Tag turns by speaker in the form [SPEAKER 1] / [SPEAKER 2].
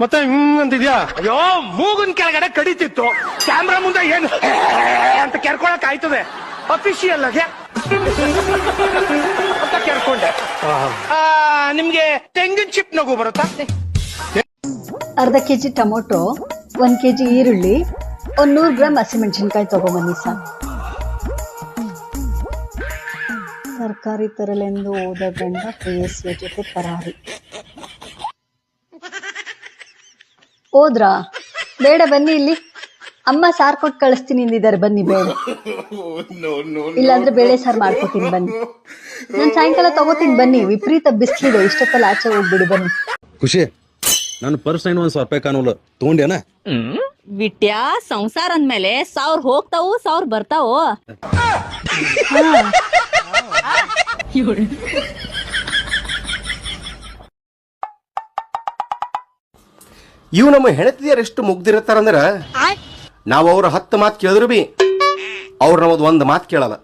[SPEAKER 1] ಮತ್ತೆ ಹ್ಮ್ ಅಂತಿದ್ಯಾ?
[SPEAKER 2] ಅಯ್ಯೋ ಮೂಗಿನ ಕೆಳಗಡೆ ಕಡಿತಿತ್ತು ಕ್ಯಾಮ್ರಾ ಮುಂದೆ ಏನು ಅಂತ ಕೆರ್ಕೊಳಕ್ ಆಯ್ತದೆ. ಅಫಿಷಿಯಲ್ ಅದೇ ಅಂತ ಕೆರ್ಕೊಂಡೆ. ಆ, ನಿಮ್ಗೆ ತೆಂಗಿನ ಚಿಪ್ ನಗು ಬರುತ್ತಾ?
[SPEAKER 3] ಅರ್ಧ ಕೆಜಿ ಟೊಮೊಟೊ ಒಂದ್ ಕೆಜಿ ಈರುಳ್ಳಿ ಒಂದ್ ನೂರ್ ಗ್ರಾಮ್ ಹಸಿಮೆಣಸಿನ್ಕಾಯಿ ತಗೊಂಬನ್ನಿ ಸರ್. ತರಕಾರಿ ತರಲೆಂದು ಹೋದ ಗಂಡ ಪ್ರೇಯಸಿಯ ಜೊತೆ ಪರಾರಿ. ಹೋದ್ರಾ? ಬೇಡ ಬನ್ನಿ ಇಲ್ಲಿ. ಅಮ್ಮ ಸಾರ್ ಕೊಟ್ಟು ಕಳಿಸ್ತೀನಿ ಅಂದಿದ್ದಾರೆ ಬನ್ನಿ ಬೇಡ ಇಲ್ಲಾಂದ್ರೆ ಬೇಳೆ ಸಾರ್ ಮಾಡ್ಕೊತೀನಿ ಬನ್ನಿ. ನಾನು ಸಾಯಂಕಾಲ ತಗೋತೀನಿ ಬನ್ನಿ. ವಿಪರೀತ ಬಿಸಿಲಿದೆ ಇಷ್ಟೊತ್ತಲ್ಲಿ ಆಚೆ ಹೋಗ್ಬಿಡಿ ಬನ್ನಿ.
[SPEAKER 4] ಖುಷಿ. ನಾನು ಪರ್ಸ್ ಏನು ಒಂದ್ ಸಾವಿರ ರೂಪಾಯಿ ಕಾಣುವಲ್ಲ ತಗೊಂಡೇನ
[SPEAKER 5] ಬಿಟ್ಯಾ ಸಂಸಾರ ಅಂದ್ಮೇಲೆ ಸಾವಿರ ಹೋಗ್ತಾವು ಸಾವಿರ ಬರ್ತಾವು?
[SPEAKER 1] ಇವು ನಮ್ಮ ಹೆಣತಿಯರ್ ಎಷ್ಟು ಮುಗ್ದಿರತ್ತಾರಂದ್ರ ನಾವು ಅವ್ರ ಹತ್ತು ಮಾತು ಕೇಳಿದ್ರು ಬಿ ಅವ್ರು ನಮ್ಮದು ಒಂದು ಮಾತು ಕೇಳಲ್ಲ.